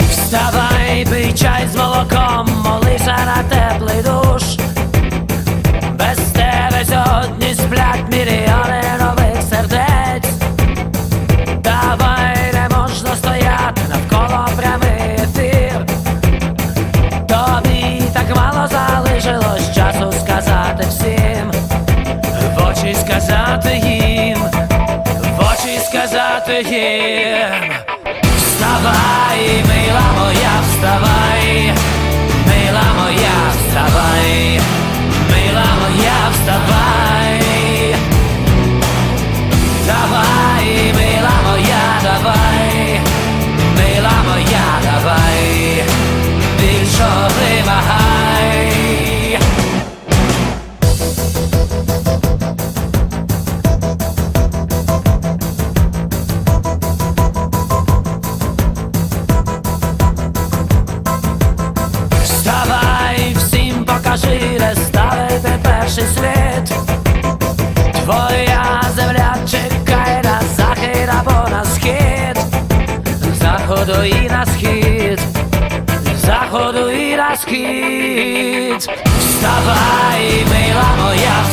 Вставай, пий чай з молоком, молися на теплий душ. Залишилось часу сказати всім. В очі сказати їм, в очі сказати їм. Вставай, мила моя, вставай, перший світ, Твоя земля чекає на захід або на схід, заходу і на схід, заходу і на схід. Вставай, мила моя,